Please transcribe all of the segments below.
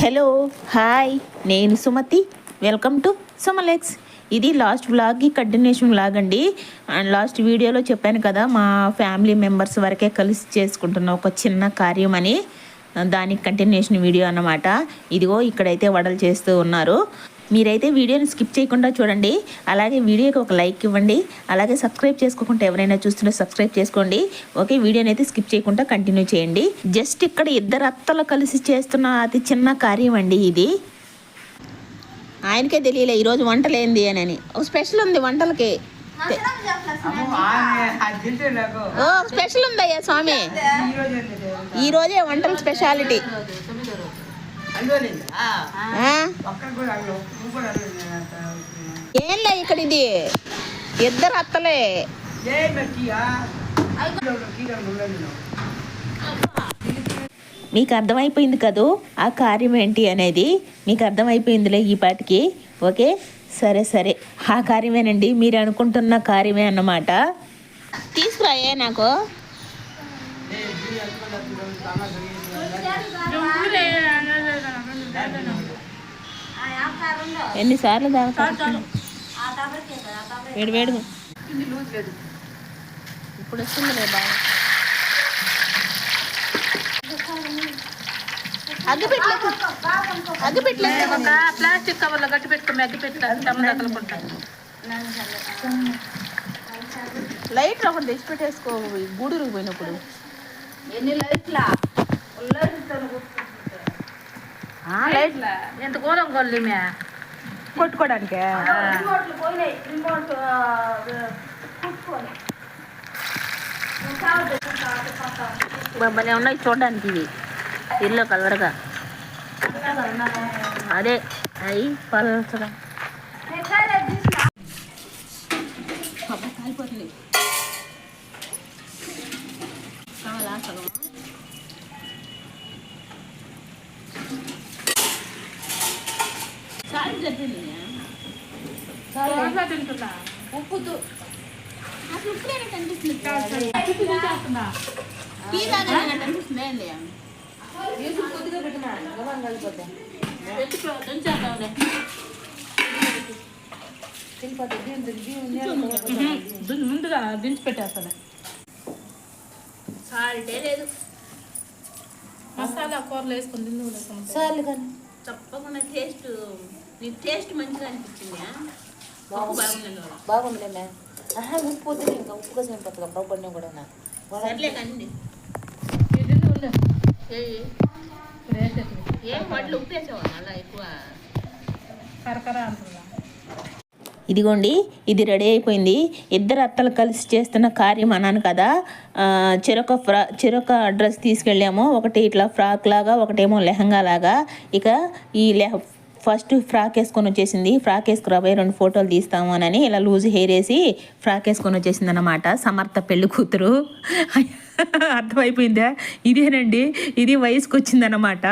Hello hi నేను Sumathi. Welcome to సుమలెక్స్ ఇది last వ్లాగ్కి కంటిన్యూషన్ వ్లాగ్ అండి. అండ్ లాస్ట్ వీడియోలో చెప్పాను కదా మా ఫ్యామిలీ మెంబర్స్ వరకే కలిసి చేసుకుంటున్న ఒక చిన్న కార్యం అని. దానికి కంటిన్యూషన్ వీడియో అన్నమాట. ఇదిగో ఇక్కడైతే వడలు చేస్తూ ఉన్నారు. మీరైతే వీడియోని స్కిప్ చేయకుండా చూడండి. అలాగే వీడియోకి ఒక లైక్ ఇవ్వండి. అలాగే సబ్స్క్రైబ్ చేసుకోకుండా ఎవరైనా చూస్తుంటే సబ్స్క్రైబ్ చేసుకోండి. ఓకే వీడియోని అయితే స్కిప్ చేయకుండా కంటిన్యూ చేయండి. జస్ట్ ఇక్కడ ఇద్దరు అత్తలు కలిసి చేస్తున్న అతి చిన్న కార్యం అండి ఇది. ఆయనకే తెలియలే ఈరోజు వంటలేంది అని. ఒక స్పెషల్ ఉంది వంటలకి. ఓ స్పెషల్ ఉందయ్యా స్వామి. ఈ రోజే వంటల స్పెషాలిటీ. ఆ? ఏంలే ఇక్కడ ఇది? ఇద్దరు అత్తలే. మీకు అర్థమైపోయింది కదూ? ఆ కార్యం ఏంటి అనేది మీకు అర్థమైపోయిందిలే ఈ పాటికి. ఓకే? సరే సరే. ఆ కార్యమేనండి. మీరు అనుకుంటున్న కార్యమే అన్నమాట. తీసుకురాయే నాకు. ఎన్నిసార్లు దాకా వేడి వేడుగా ఇప్పుడు బాగా. అగ్గిపెట్టలేదు అగ్గిపెట్టలేదు ఒక ప్లాస్టిక్ కవర్లో గట్టి పెట్టుకుని అగ్గి పెట్టి తగ్గలుకుంటాను లైట్ ఒకటి తెచ్చి పెట్టేసుకో గూడూరుకు పోయినప్పుడు. ఎన్ని లైట్లా? ఎంత గోళం కొల్లి మే. కొట్టుకోవడానికే ఉన్నాయి చూడడానికి ఇవి. ఎల్లో కలర్గా అదే అవి పలసగా కావాలా సగం సారీ చెప్పింది తింటున్నా. ఉప్పుతో. అసలు కనిపిస్తుంది టీ కనిపిస్తుంది కొద్దిగా పెట్టినా? గమనం కలిపోతే ముందుగా దించి పెట్టేస్తాను సాల్టే లేదు. మసాలా కూరలు వేసుకొని తిందు సార్లు కానీ. తప్పకుండా టేస్ట్ నీకు టేస్ట్ మంచిగా అనిపించింది? బాగుంది. బాగుందిలే ఆహా ఉప్పు వద్దు ఇంకా ఉప్పు కోసం అయిపోతుంది బాగుపడినా కూడా సర్లే కండి ఏం వడ్లు ఉప్పేసావా అలా ఎక్కువ. కరకర అంటుందా ఇదిగోండి ఇది రెడీ అయిపోయింది. ఇద్దరు అత్తలు కలిసి చేస్తున్న కార్యం అన్నాను కదా చిరొక చెరొక ఫ్రా చెరొక డ్రెస్ తీసుకెళ్ళాము. ఒకటి ఇట్లా ఫ్రాక్ లాగా ఒకటేమో లెహంగా లాగా. ఇక ఈ లెహ ఫస్ట్ ఫ్రాక్ వేసుకొని వచ్చేసింది. ఫ్రాక్ వేసుకురాబోయే రెండు ఫోటోలు తీస్తాము అని ఇలా లూజ్ హెయిర్ వేసి ఫ్రాక్ వేసుకొని వచ్చేసింది అనమాట సమర్థ పెళ్ళి కూతురు. అర్థమైపోయిందా? ఇదేనండి ఇది వయసుకు వచ్చిందనమాట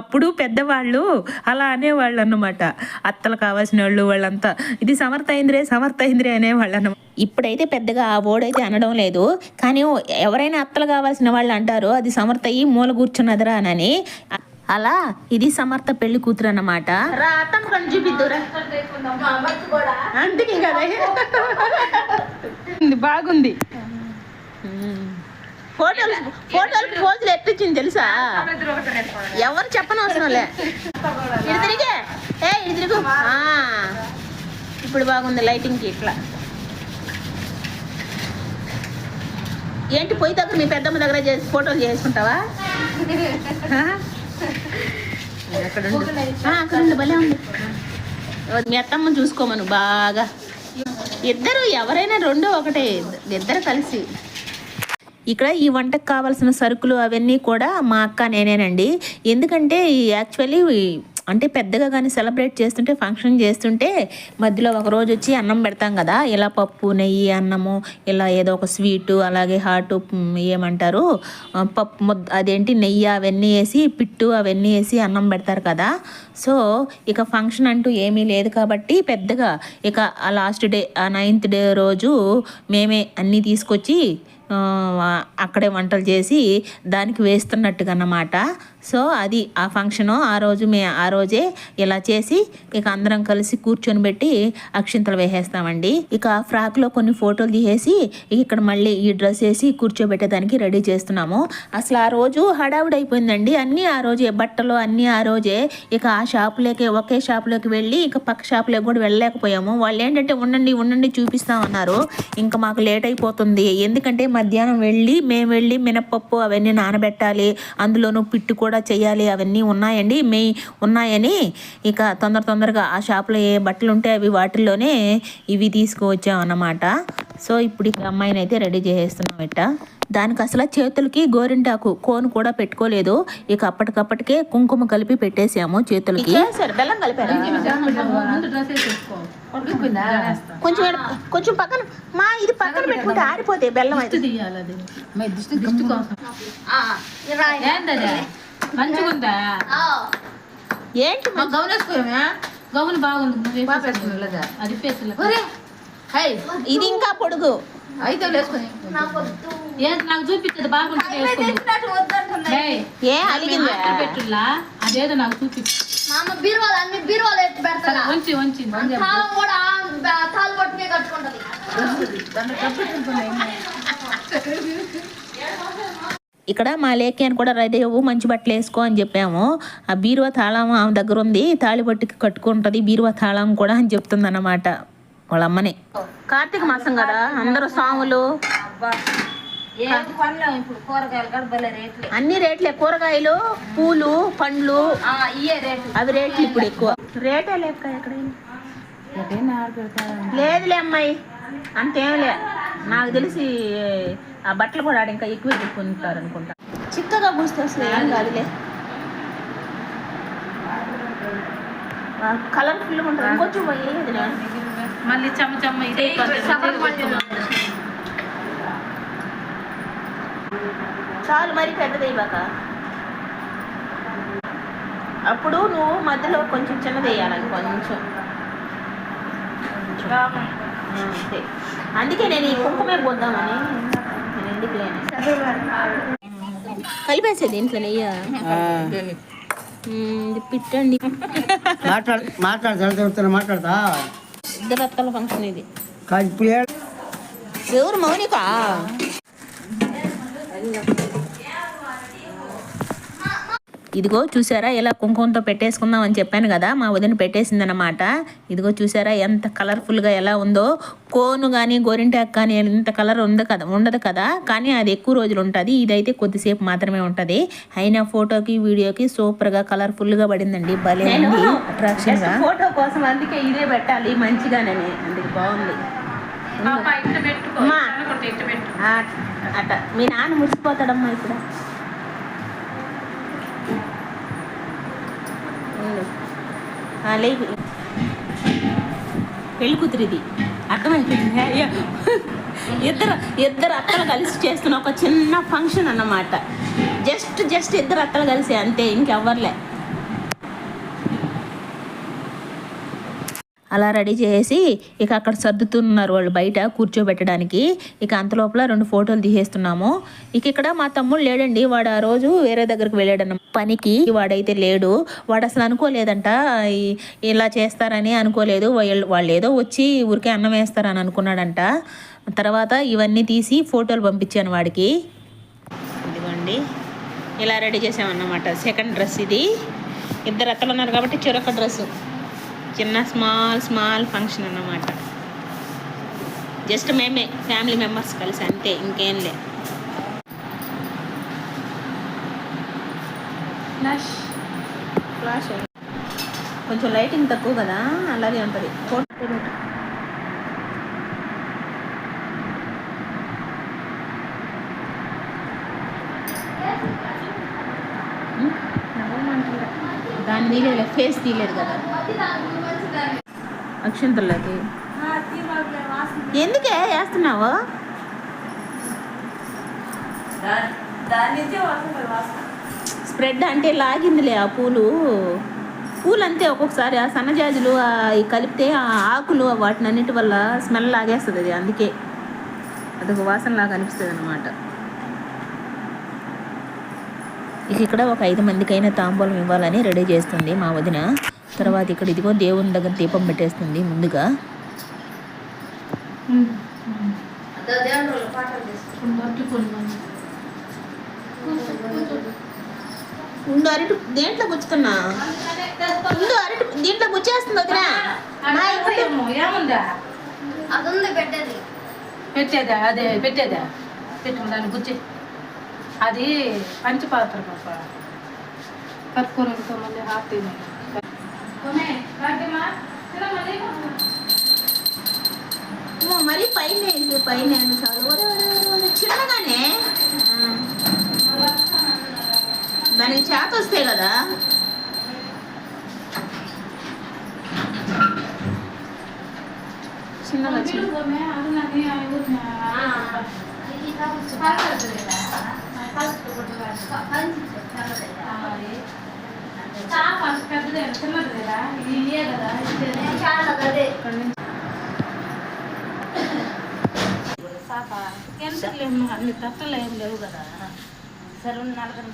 అప్పుడు పెద్దవాళ్ళు అలా అనేవాళ్ళు అన్నమాట అత్తలు కావాల్సిన వాళ్ళు వాళ్ళంతా. ఇది సమర్థ అయిందిరే సమర్థ అయిందిరే అనేవాళ్ళు అన్నమాట ఇప్పుడైతే పెద్దగా ఆ ఓడైతే అనడం లేదు. కానీ ఎవరైనా అత్తలు కావాల్సిన వాళ్ళు అంటారు అది సమర్థ అయ్యి మూల కూర్చున్నదిరా అని అలా ఇది సమర్థ పెళ్ళి కూతురు అన్నమాట అందుకే కదా. బాగుంది. ఫోటోలు ఫోటోలు పోజులు ఎట్టించింది తెలుసా? ఎవరు చెప్పనవసరం లే. తిరిగే. ఏ ఇది తిరుగు. ఇప్పుడు బాగుంది లైటింగ్కి ఇట్లా. ఏంటి పొయ్యి దగ్గర మీ పెద్దమ్మ దగ్గర చేసి ఫోటోలు చేసుకుంటావా? అక్కడ అక్కడ ఉండు, భలే ఉంది. మీ అత్తమ్మ చూసుకోమను బాగా. ఇద్దరు ఎవరైనా రెండు ఒకటే. ఇద్దరు కలిసి. ఇక్కడ ఈ వంటకు కావాల్సిన సరుకులు అవన్నీ కూడా మా అక్క నేనేనండి. ఎందుకంటే యాక్చువల్లీ అంటే పెద్దగా కానీ సెలబ్రేట్ చేస్తుంటే ఫంక్షన్ చేస్తుంటే మధ్యలో ఒక రోజు వచ్చి అన్నం పెడతాం కదా. ఇలా పప్పు నెయ్యి అన్నము ఇలా ఏదో ఒక స్వీటు అలాగే హాటు ఏమంటారు? పప్పు ముద్ద అదేంటి? నెయ్యి అవన్నీ వేసి పిట్టు అవన్నీ వేసి అన్నం పెడతారు కదా. సో ఇక ఫంక్షన్ అంటూ ఏమీ లేదు కాబట్టి పెద్దగా ఇక ఆ లాస్ట్ డే ఆ నైన్త్ డే రోజు మేమే అన్నీ తీసుకొచ్చి అక్కడే వంటలు చేసి దానికి వేస్తున్నట్టుగా అన్నమాట సో అది ఆ ఫంక్షను ఆ రోజు మే ఆ రోజే ఇలా చేసి ఇక అందరం కలిసి కూర్చొని పెట్టి అక్షింతలు వేసేస్తామండి. ఇక ఫ్రాక్లో కొన్ని ఫోటోలు తీసేసి ఇక్కడ మళ్ళీ ఈ డ్రెస్ వేసి కూర్చోబెట్టేదానికి రెడీ చేస్తున్నాము. అసలు ఆ రోజు హడావుడి అయిపోయిందండి అన్నీ ఆ రోజే బట్టలు అన్నీ ఆ రోజే ఇక ఆ షాపులోకి ఒకే షాపులోకి వెళ్ళి ఇక పక్క షాపులోకి కూడా వెళ్ళలేకపోయాము. వాళ్ళు ఏంటంటే ఉండండి ఉండండి చూపిస్తామన్నారు ఇంకా మాకు లేట్ అయిపోతుంది. ఎందుకంటే మధ్యాహ్నం వెళ్ళి మేము వెళ్ళి మినపప్పు అవన్నీ నానబెట్టాలి. అందులోనూ పిట్టు కూడా చేయాలి. అవన్నీ ఉన్నాయండి. మే ఉన్నాయని ఇక తొందర తొందరగా ఆ షాప్లో ఏ బట్టలు ఉంటే అవి వాటిల్లోనే ఇవి తీసుకువచ్చాం అన్నమాట. సో ఇప్పుడు ఇక అమ్మాయిని అయితే రెడీ చేసేస్తున్నాం ఇట్ట. దానికి అసలు చేతులకి గోరింటాకు కోను కూడా పెట్టుకోలేదు. ఇక అప్పటికప్పటికే కుంకుమ కలిపి పెట్టేసాము చేతులకి. బెల్లం కలిపారా? ముందు డ్రెస్ వేసేసుకో. కొంచెం కొంచెం పక్కన మా ఇది పక్కన పెట్టుకుంటే ఆరిపోతే బెల్లం అయితే దిష్టి తీయాలి అది మీ దిష్టి దిష్టి కోసం ఏంటది మంచిగా ఉందా ఏంటి మా గౌన్ వేసుకోమే గౌన్ బాగుంది. నువ్వు వేసేసుకో. అది ఫేసులో ఇది ఇంకా పొడుగు. అయితే వేసుకొని ఏంటి నాకు చూపించదు బాగుంటుంది ఏ అలిగిందా? ఆకులు పెట్టుల్లా? అదేదో నాకు చూపించు మామ బీరువాలు అన్ని బీరువాలు ఎత్తి పెడతారా? వంచి వంచి తాళం కూడా బ- తాళం పట్టునే కట్టుకుంటది. ఇక్కడ మా లేఖ్యాన్ని కూడా రెడీ అవ్వు మంచి బట్టలు వేసుకో అని చెప్పాము. ఆ బీరువా తాళం ఆమె దగ్గర ఉంది. తాళిబట్టికి కట్టుకుంటుంది బీరువా తాళం కూడా అని చెప్తుంది అన్నమాట వాళ్ళ అమ్మని. కార్తీక మాసం కదా అందరూ సాములు. రేట్లు. అన్ని రేట్లే. కూరగాయలు పూలు పండ్లు. అవి రేట్లు ఇప్పుడు ఎక్కువ. రేటే లేక లేదులే అమ్మాయి అంతేంలే నాకు తెలిసి ఆ బట్టలు కూడా ఆడ ఇంకా ఎక్కువ చెప్పుకుంటారు అనుకుంటా. చిక్కగా పూస్తే అసలు ఏం కాదులే. కలర్ఫుల్ ఉంటుంది. ఇంకొంచెం పోయేది మళ్ళీ చెమ్మ చెమ్మ ఇదే చాలు మరి పెద్దది ఇవ్వక అప్పుడు నువ్వు మధ్యలో కొంచెం చిన్నది వేయాలి. కొంచెం. అంతే అందుకే నేను ఈ కుంకుమే పోద్దామని ఎందుకు లేని? కలిపేసేది ఇంట్లో నెయ్య? పిట్టండి. మాట్లాడు మాట్లాడు చదువుతున్నా మాట్లాడతా. ఇద్దరు అత్తల ఫంక్షన్ ఇది ఎవరు మౌనిక? ఇదిగో చూసారా ఎలా కుంకుమతో పెట్టేసుకుందాం అని చెప్పాను కదా మా వదిన పెట్టేసిందనమాట ఇదిగో చూసారా ఎంత కలర్ఫుల్గా ఎలా ఉందో. కోను కానీ గోరింటాకు కానీ ఎంత కలర్ ఉంది కదా ఉండదు కదా. కానీ అది ఎక్కువ రోజులు ఉంటుంది. ఇదైతే కొద్దిసేపు మాత్రమే ఉంటుంది. అయినా ఫోటోకి వీడియోకి సూపర్గా కలర్ఫుల్గా పడిందండి. భలే అట్రాక్షన్గా ఫోటో కోసం అందుకే ఇదే పెట్టాలి. మంచిగానే అందుకే బాగుంది. పాప ఇట్ట పెట్టుకో. అమ్మా. అనుకుంటే ఇట్ట పెట్టు ఆ, అట మీ నాన్న మురిసిపోతాడమ్మా ఇప్పుడు ఉండు. లేదు లేవు పెళ్ళి కూతురిది. అర్థమైపోయిందా? ఇద్దరు ఇద్దరు అత్తలు కలిసి చేస్తున్న ఒక చిన్న ఫంక్షన్ అన్నమాట. జస్ట్ జస్ట్ ఇద్దరు అత్తలు కలిసి అంతే ఇంకెవ్వర్లే. అలా రెడీ చేసి ఇక అక్కడ సర్దుతున్నారు వాళ్ళు బయట కూర్చోబెట్టడానికి. ఇక అంతలోపల రెండు ఫోటోలు తీసేస్తున్నాము. ఇక ఇక్కడ మా తమ్ముడు లేడండి. వాడు ఆ రోజు వేరే దగ్గరికి వెళ్ళాడన్న పనికి వాడైతే లేడు. వాడు అసలు అనుకోలేదంట. ఇలా చేస్తారని అనుకోలేదు. వాళ్ళు ఏదో వచ్చి ఊరికే అన్నం వేస్తారని అనుకున్నాడంట. తర్వాత ఇవన్నీ తీసి ఫోటోలు పంపించాను వాడికి. ఇదిగోండి. ఇలా రెడీ చేసామన్నమాట. సెకండ్ డ్రెస్ ఇది. ఇద్దరు అత్తలు ఉన్నారు కాబట్టి చెరొక డ్రెస్సు. చిన్న స్మాల్ స్మాల్ ఫంక్షన్ అన్నమాట. జస్ట్ మేమే ఫ్యామిలీ మెంబర్స్ కలిసి అంతే ఇంకేం లే. ఫ్లాష్ కొంచెం లైటింగ్ తక్కువ కదా అలాగే ఉంటుంది. ఫోటో దాన్ని తీయలేదు ఫేస్ తీయలేదు కదా. అక్షంతలకి. ఎందుకే వేస్తున్నావు? స్ప్రెడ్ అంటే లాగిందిలే ఆ పూలు. పూలు అంతే ఒక్కొక్కసారి ఆ సన్నజాజులు కలిపితే ఆ ఆకులు వాటిని అన్నిటి వల్ల స్మెల్ లాగేస్తుంది అది అందుకే. అదొక వాసన లాగా అనిపిస్తుంది అనమాట ఇక ఇక్కడ ఒక ఐదు మందికైనా తాంబూలం ఇవ్వాలని రెడీ చేస్తుంది మా వదిన. తర్వాత ఇక్కడ ఇదిగో దేవుని దగ్గర దీపం పెట్టేస్తుంది ముందుగా. ఉండు అరటి దేంట్లో గుచ్చుతున్నా ఉండు అరటి దీంట్లో గుచ్చేస్తుంది వదిన. ఏముందా? అది ఉంది పెట్టేది. పెట్టేదా? అదే పెట్టేదా? పెట్టు దాన్ని గుచ్చి. అది పంచపాత్ర పాప. కట్టుకోవడంతో మళ్ళీ ఓ, మరీ పైన ఏంటి? పైన ఏంటి? చాలు ఒరే, ఒరే, ఒరే, ఒరే, చిన్నగానే ఆ. దానికి చేత వస్తే కదా చిన్నగా చిన్న చాలా అదే అన్ని తట్టలు ఏం లేవు కదా సరే నలగని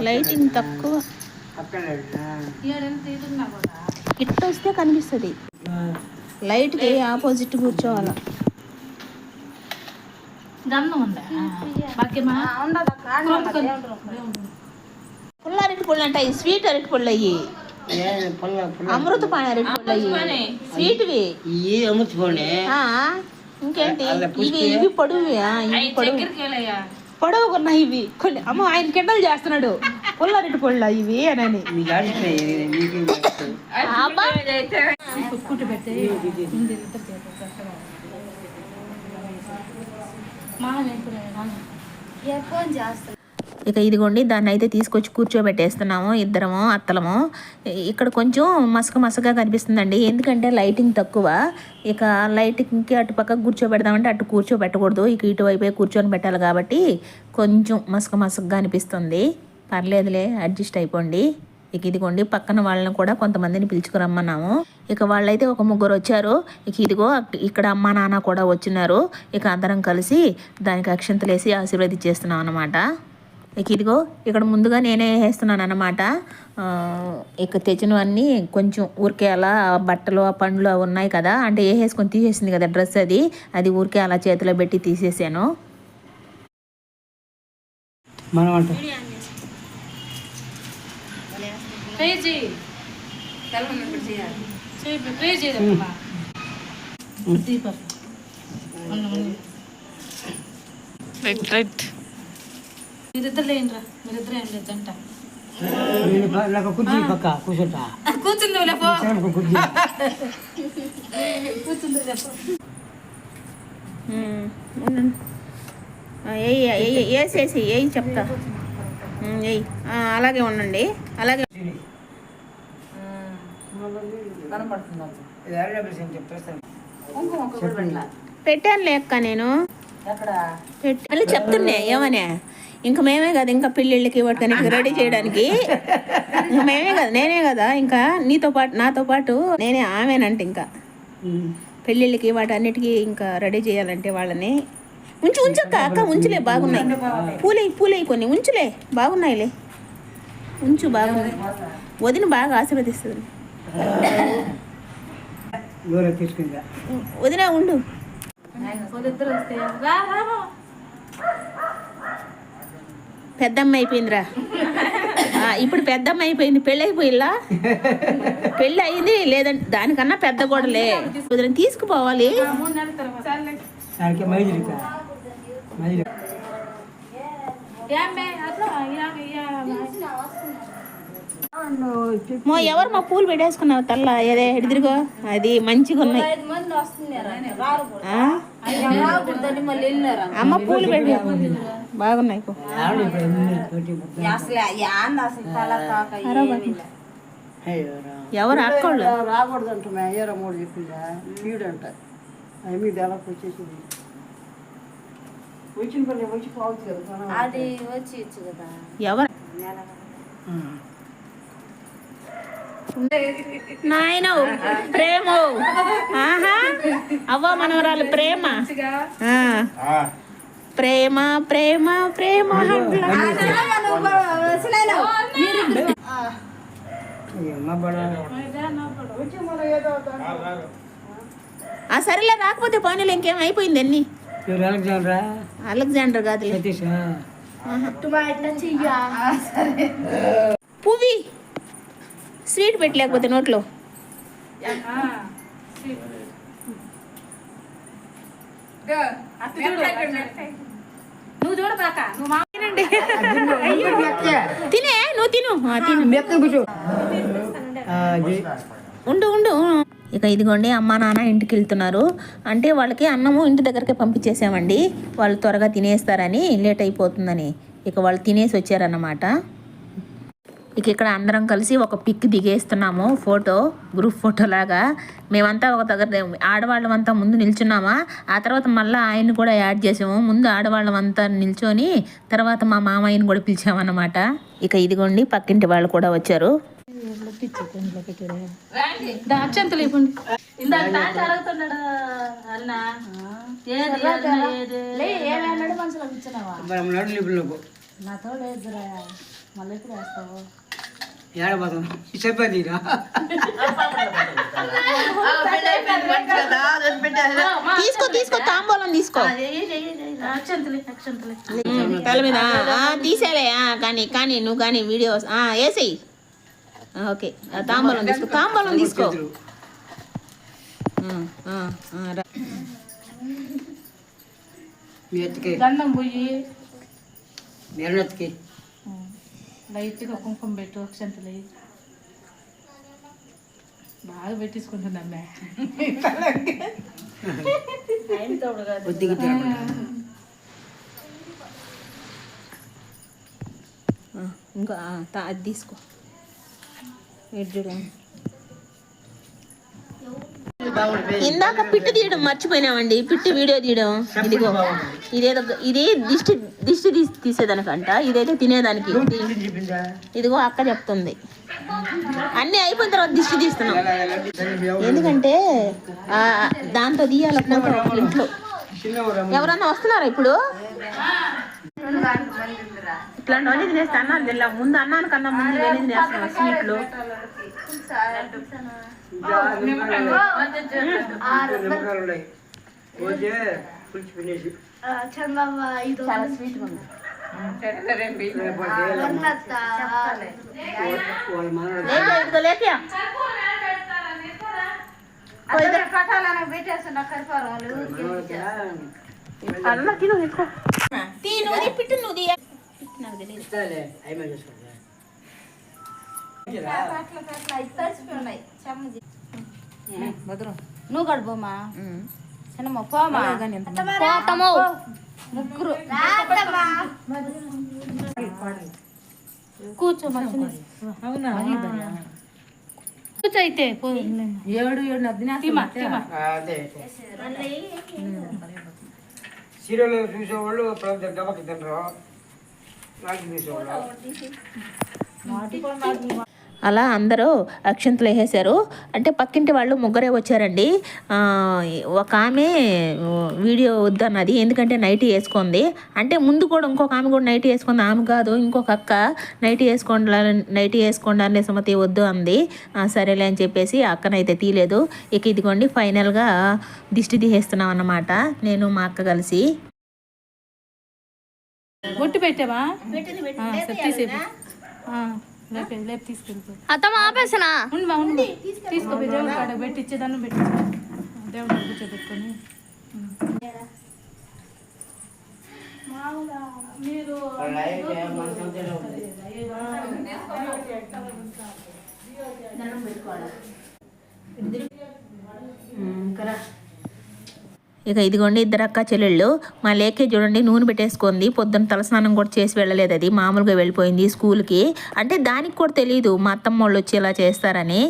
లైటింగ్ తక్కువ ఇట్ట వస్తే కనిపిస్తుంది లైట్కి ఆపోజిట్ కూర్చోవాలా? ఉందా? బాక్యమా పుల్ల అరటి పళ్ళు అంటాయి స్వీట్ అరటి పళ్ళు అయ్యి అమృత పాణి అరటి పళ్ళు అయ్యి స్వీట్వి ఈ అమ్ముతుకోండి ఆ, ఇంకేంటి? ఇవి. ఇవి పొడవు ఇవి పొడవు. ఇవి. కొన్ని అమ్మ ఆయన కిండలు చేస్తున్నాడు. పుల్ల అరటి పళ్ళు ఇవి అని అబ్బా కుట్టు పెట్టి ఉంది ఇద్దరు చేతులు కష్టం. మామ ఎప్పుడు ఫోన్ చేస్తాను ఇక ఇదిగోండి దాన్ని అయితే తీసుకొచ్చి కూర్చోబెట్టేస్తున్నాము ఇద్దరము అత్తలము. ఇక్కడ కొంచెం మసక మసగా కనిపిస్తుందండి. ఎందుకంటే లైటింగ్ తక్కువ. ఇక లైటింగ్కి అటు పక్క కూర్చోబెడదామంటే అటు కూర్చోబెట్టకూడదు. ఇక ఇటువైపే కూర్చొని పెట్టాలి కాబట్టి కొంచెం మసక మసకగా అనిపిస్తుంది. పర్లేదులే అడ్జస్ట్ అయిపోండి. ఇక ఇదిగోండి పక్కన వాళ్ళని కూడా కొంతమందిని పిలుచుకురమ్మన్నాము. ఇక వాళ్ళైతే ఒక ముగ్గురు వచ్చారు. ఇక ఇదిగో ఇక్కడ అమ్మ నాన్న కూడా వచ్చినారు. ఇక అందరం కలిసి దానికి అక్షంతలేసి ఆశీర్వదించేస్తున్నాం అనమాట ఇక ఇదిగో ఇక్కడ ముందుగా నేనే వేస్తున్నాను అనమాట ఇక తెచ్చినవన్నీ కొంచెం ఊరికే అలా బట్టలు ఆ పండ్లు అవి ఉన్నాయి కదా అంటే ఏ వేసుకొని తీసేసింది కదా డ్రెస్ అది. అది ఊరికే అలా చేతిలో పెట్టి తీసేసాను. మనం అంటే పేజీ చేయి పేజీ దీపం మీరిద్దరు లేండిరా మీరిద్దరు ఏం లేదు జంట కూర్చుంది కూర్చుంది వేసేసి చెప్తా ఉమ్, ఏయ్ ఆ, అలాగే ఉండండి అలాగే ఇది అరవై డబ్బులు సెంట్ ప్రస్తుతం పెట్టాను లేక్క నేను. మళ్ళీ చెప్తున్నా ఏమనే? ఇంకా మేమే కదా ఇంకా పెళ్ళిళ్ళకి వాటికి రెడీ చేయడానికి. ఇంకా మేమే కదా నేనే కదా ఇంకా నీతో పాటు నాతో పాటు నేనే ఆమెనంట ఇంకా. పెళ్ళిళ్ళకి వాటన్నిటికీ ఇంకా రెడీ చేయాలంటే వాళ్ళని. ఉంచు ఉంచక్క అక్క ఉంచులే బాగున్నాయి. పూలే పూలే కొన్ని ఉంచులే బాగున్నాయిలే. ఉంచు బాగున్నాయి. వదిన బాగా ఆశీర్వదిస్తుంది. తీసుకుందా వదిన ఉండు. పెద్దమ్మ అయిపోయిందిరా ఆ, ఇప్పుడు పెద్దమ్మ అయిపోయింది పెళ్ళి అయిపోయిల్లా పెళ్ళి అయింది లేదంటే దానికన్నా పెద్ద గోడలే. వదిన తీసుకుపోవాలి. అట్లా మో ఎవరు మా పూలు పెట్టేసుకున్నావు తల్ల ఏదే ఎడిదిరిగో అది మంచిగా ఉన్నాయి. అమ్మ పూలు పెట్టి. బాగున్నాయి. ఎవరు అక్కోళ్ళు? రాకూడదు అంటున్నా అయ్యారా మూడు చెప్పిందా చీడంట అవి మీద ఎలా వచ్చేసింది. వచ్చిన పని వచ్చి కదా. అది వచ్చి ఇచ్చు కదా. ఎవరు. నాయన ప్రేమ. ఆహా అవ్వ మనవరాలు ప్రేమ. ఆ. ప్రేమ ప్రేమ ప్రేమ. ఆ సరేలే రాకపోతే పోనీలు ఇంకేం అయిపోయింది అన్ని? అలెగ్జాండ్రా? సతీషా? పువ్వి. స్వీట్ పెట్టలేకపోతే నోట్లో? నువ్వు నువ్వు తినే. నువ్వు తిను తిను. ఉండు ఉండు. ఇక ఇదిగోండి అమ్మా నాన్న ఇంటికి వెళ్తున్నారు. అంటే వాళ్ళకి అన్నము ఇంటి దగ్గరకే పంపించేసామండి. వాళ్ళు త్వరగా తినేస్తారని లేట్ అయిపోతుందని. ఇక వాళ్ళు తినేసి వచ్చారన్నమాట. ఇక ఇక్కడ అందరం కలిసి ఒక పిక్ దిగేస్తున్నాము ఫోటో గ్రూప్ ఫోటో లాగా. మేమంతా ఒక దగ్గర ఆడవాళ్ళమంతా ముందు నిల్చున్నామా? ఆ తర్వాత మళ్ళీ ఆయన్ని కూడా యాడ్ చేసాము. ముందు ఆడవాళ్ళమంతా నిల్చొని తర్వాత మా మామయ్యని కూడా పిలిచామన్నమాట. ఇక ఇదిగోండి పక్కింటి వాళ్ళు కూడా వచ్చారు. నాతో లేదురా. మళ్ళీ ఎప్పుడు వేస్తావు? ఏడబోతాం చెప్పదిరా తీసుకో తీసుకో తాంబూలం తీసుకో. అక్షంతలు అక్షంతలు. ఉమ్, తల మీద ఆ, తీసేలే ఆ, కానీ కానీ నువ్వు కానీ వీడియో వేసేయి. ఓకే ఆ, తాంబూలం తీసుకో తాంబూలం తీసుకో. ఆ, ఆ, ఆ, రా. మీ ఎత్తుకి గంధం పోయి. మెరనెత్తుకి లైట్గా కుంకుమ పెట్టు అక్షంతలు బాగా పెట్టించుకుంటున్నా ఇంకా అది తీసుకో. చూడు. ఇందాక పిట్టు తీయడం మర్చిపోయినామండి. పిట్టి వీడియో తీయడం. ఇదిగో. ఇదేదో ఇది దిష్టి దిష్టి తీసి తీసేదానికంట. ఇదైతే తినేదానికి. ఇదిగో అక్క చెప్తుంది. అన్నీ అయిపోయిన తర్వాత దిష్టి తీస్తున్నాం. ఎందుకంటే దాంతో తీయాలన్నప్పుడు ఇంట్లో. ఎవరన్నా వస్తున్నారా ఇప్పుడు? ఇట్లాంటివన్నీ తినేస్తే అన్నాను తినలే. ముందు అన్నాను కన్నా ముందు ఇవన్నీ తినేస్తున్నాం స్వీట్లు చాలా స్వీట్గా ఉంది వాళ్ళ పెట్టేస్తున్నా తిను పిట్టు నువ్వు తెలియదు ఇస్తాలే అయినా చేసుకోండి నువ్వు కడుపోమా చిన్నమ్మ పోమా పోతాము? ముగ్గురు. కూర్చో అవునా? కూర్చో అయితే ఏడు ఏడు తిమా తిమా అదే సీరియల్ చూసేవాళ్ళు దెబ్బకి తినరు అలా అందరూ అక్షంతలు వేసేశారు. అంటే పక్కింటి వాళ్ళు ముగ్గురే వచ్చారండి. ఒక ఆమె వీడియో వద్దన్నది. ఎందుకంటే నైటీ వేసుకుంది. అంటే ముందు కూడా ఇంకొక ఆమె కూడా నైట్ వేసుకుంది. ఆమె కాదు ఇంకొక అక్క నైటీ వేసుకోండి నైటీ వేసుకోండి అనే సుమతి వద్దు అంది. సరేలే అని చెప్పేసి అక్కనైతే తీయలేదు. ఇక ఇదిగోండి ఫైనల్గా దిష్టి తీసేస్తున్నాం అన్నమాట. నేను మా అక్క కలిసి. బొట్టు పెట్టావా? తీసేపు. లేపే లేపు తీసుకెళ్ళిపో అత్తమ్మ ఆపేసనా? ఉండమా ఉండు. తీసుకోపోయి దేవుడి కాడ పెట్టి ఇచ్చేదాన్ని పెట్టి. దేవుడి కాడ కూర్చోబెట్టుకొని. మీరు ఇక ఇదిగోండి ఇద్దరు అక్క చెల్లెళ్ళు. మా లేకే చూడండి నూనె పెట్టేసుకుంది. పొద్దున్న తలస్నానం కూడా చేసి వెళ్ళలేదు అది. మామూలుగా వెళ్ళిపోయింది స్కూల్కి. అంటే దానికి కూడా తెలియదు మా అత్తమ్మ వాళ్ళు వచ్చి ఇలా చేస్తారని.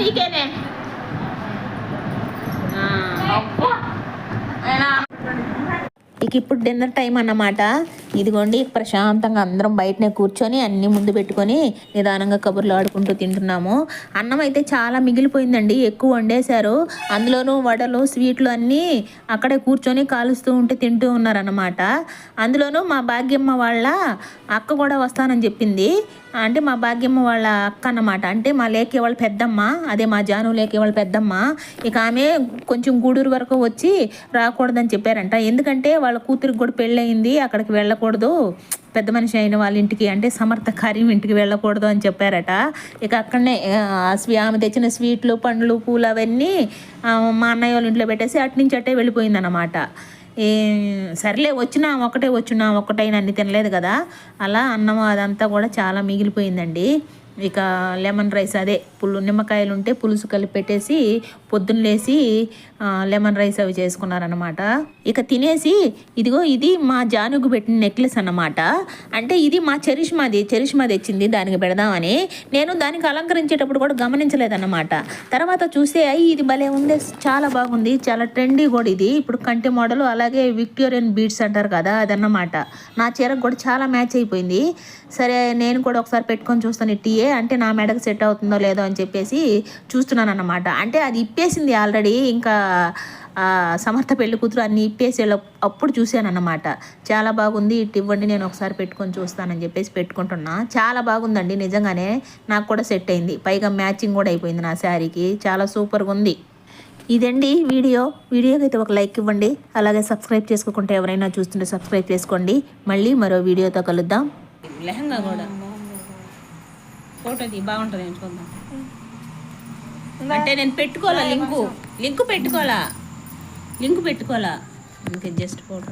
నీకేనే? ఇక ఇప్పుడు డిన్నర్ టైం అన్నమాట. ఇదిగోండి ప్రశాంతంగా అందరం బయటనే కూర్చొని అన్ని ముందు పెట్టుకొని నిదానంగా కబుర్లు ఆడుకుంటూ తింటున్నాము. అన్నం అయితే చాలా మిగిలిపోయిందండి ఎక్కువ వండేశారు. అందులోనూ వడలు స్వీట్లు అన్నీ అక్కడే కూర్చొని కాలుస్తూ ఉంటే తింటూ ఉన్నారన్నమాట. అందులోనూ మా భాగ్యమ్మ వాళ్ళ అక్క కూడా వస్తానని చెప్పింది. అంటే మా భాగ్యమ్మ వాళ్ళ అక్క అన్నమాట. అంటే మా లేకే వాళ్ళ పెద్దమ్మ అదే మా జాను లేకే వాళ్ళ పెద్దమ్మ. ఇక ఆమె కొంచెం గూడూరు వరకు వచ్చి రాకూడదని చెప్పారంట. ఎందుకంటే వాళ్ళ కూతురికి కూడా పెళ్ళయింది అక్కడికి వెళ్ళకూడదు. పెద్ద మనిషి అయిన వాళ్ళ ఇంటికి అంటే సమర్థ కార్యం ఇంటికి వెళ్ళకూడదు అని చెప్పారట. ఇక అక్కడనే స్వీ ఆమె తెచ్చిన స్వీట్లు పండ్లు పూలు అవన్నీ మా అన్నయ్య వాళ్ళ ఇంట్లో పెట్టేసి అటు నుంచి అట్టే వెళ్ళిపోయిందన్నమాట. ఏ సర్లే వచ్చినా ఒకటే వచ్చినా ఒకటైనా అన్ని తినలేదు కదా. అలా అన్నం అదంతా కూడా చాలా మిగిలిపోయిందండి. ఇక లెమన్ రైస్ అదే పుల్లు నిమ్మకాయలు ఉంటే పులుసు కలిపి పెట్టేసి పొద్దున్న లేసి లెమన్ రైస్ అవి చేసుకున్నారనమాట ఇక తినేసి ఇదిగో ఇది మా జానుగు పెట్టిన నెక్లెస్ అన్నమాట. అంటే ఇది మా చరిష్మాది చరిష్మా తెచ్చింది దానికి పెడదామని. నేను దానికి అలంకరించేటప్పుడు కూడా గమనించలేదన్నమాట. తర్వాత చూస్తే అయ్యి ఇది భలే ఉంది చాలా బాగుంది చాలా ట్రెండీ కూడా ఇది. ఇప్పుడు కంటి మోడల్ అలాగే విక్టోరియన్ బీడ్స్ అంటారు కదా అదన్నమాట. నా చీరకు కూడా చాలా మ్యాచ్ అయిపోయింది. సరే నేను కూడా ఒకసారి పెట్టుకొని చూస్తాను టీఏ టీయే అంటే నా మెడకు సెట్ అవుతుందో లేదో అని చెప్పేసి చూస్తున్నాను అన్నమాట అంటే అది ఇప్పేసింది ఆల్రెడీ ఇంకా సమర్థ పెళ్ళి కూతురు అన్ని ఇప్పేసి అప్పుడు చూశాను అన్నమాట చాలా బాగుంది ఇటు ఇవ్వండి నేను ఒకసారి పెట్టుకొని చూస్తానని చెప్పేసి పెట్టుకుంటున్నా. చాలా బాగుందండి నిజంగానే నాకు కూడా సెట్ అయింది. పైగా మ్యాచింగ్ కూడా అయిపోయింది నా శారీకి. చాలా సూపర్గా ఉంది. ఇదండి వీడియో. వీడియోకి అయితే ఒక లైక్ ఇవ్వండి. అలాగే సబ్స్క్రైబ్ చేసుకోకుంటే ఎవరైనా చూస్తుంటే సబ్స్క్రైబ్ చేసుకోండి. మళ్ళీ మరో వీడియోతో కలుద్దాం. లెహంగా కూడా. ఫోటోది బాగుంటుంది అంటే నేను పెట్టుకోవాలా లింకు? లింకు పెట్టుకోవాలా? లింకు పెట్టుకోవాలా? ఇంకా జస్ట్ ఫోటో.